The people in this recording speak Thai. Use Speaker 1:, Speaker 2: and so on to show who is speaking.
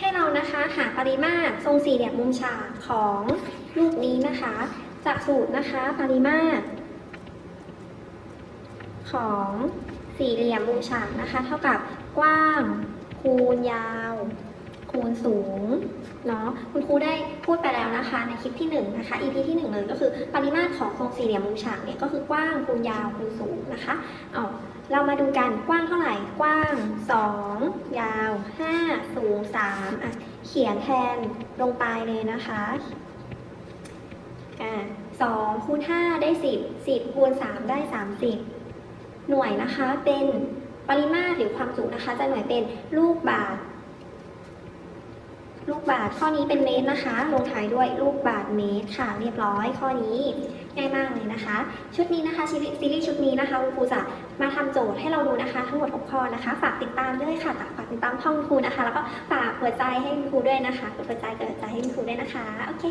Speaker 1: ให้เรานะคะหาปริมาตรทรงสี่เหลี่ยมมุมฉากของลูกนี้นะคะ จากสูตรนะคะปริมาตร ของสี่เหลี่ยมมุมฉากนะคะ เท่ากับกว้างคูณยาว คูณสูงเนาะคุณครูได้พูดไปแล้วนะคะ ในคลิปที่1นะคะ EP ที่1เลยก็คือปริมาตรของทรงสี่เหลี่ยมมุมฉากเนี่ยก็คือกว้างคูณยาวคูณสูงนะคะเอาเรามาดูกันกว้างเท่าไหร่กว้าง 2 ยาว5สูง3อะเขียนแทนลงไปเลยนะคะอ่า2คูณ5ได้10 10คูณ3ได้30หน่วยนะคะเป็นปริมาตรหรือความสูงนะคะ จะหน่วยเป็นลูกบาศลูกบาศก์ข้อนี้เป็นเมตรนะคะ ลงท้ายด้วยลูกบาศก์เมตรค่ะ เรียบร้อยข้อนี้ง่ายมากเลยนะคะ ชุดนี้นะคะซีรีส์ซีรีส์ชุดนี้นะคะคุณครูจะ มาทำโจทย์ให้เราดูนะคะ ทั้งหมด6ข้อนะคะ ฝากติดตามด้วยค่ะฝากติดตามช่องครูนะคะ แล้วก็ฝากหัวใจให้คุณครูด้วยนะคะกดหัวใจกดหัวใจให้ครูด้วยนะคะ โอเค